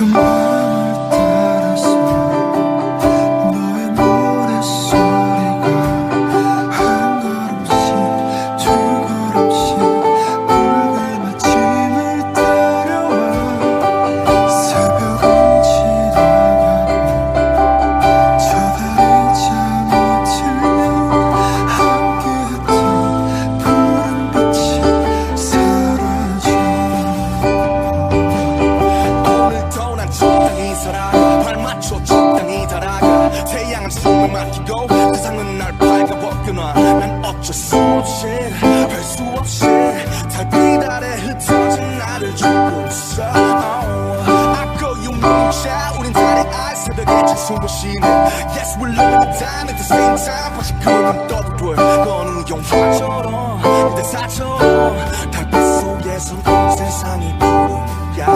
promote 어쩔 수 없이 별수 없이 달빛 아래 흩어진 나를 주고 있어 아까 유모차 우린 달의 알 새벽에 숨을 쉬네 Yes we're living the time 떠도 돼 너는 영화처럼 그대 사처럼. 달빛 속에서 온 세상이 보이야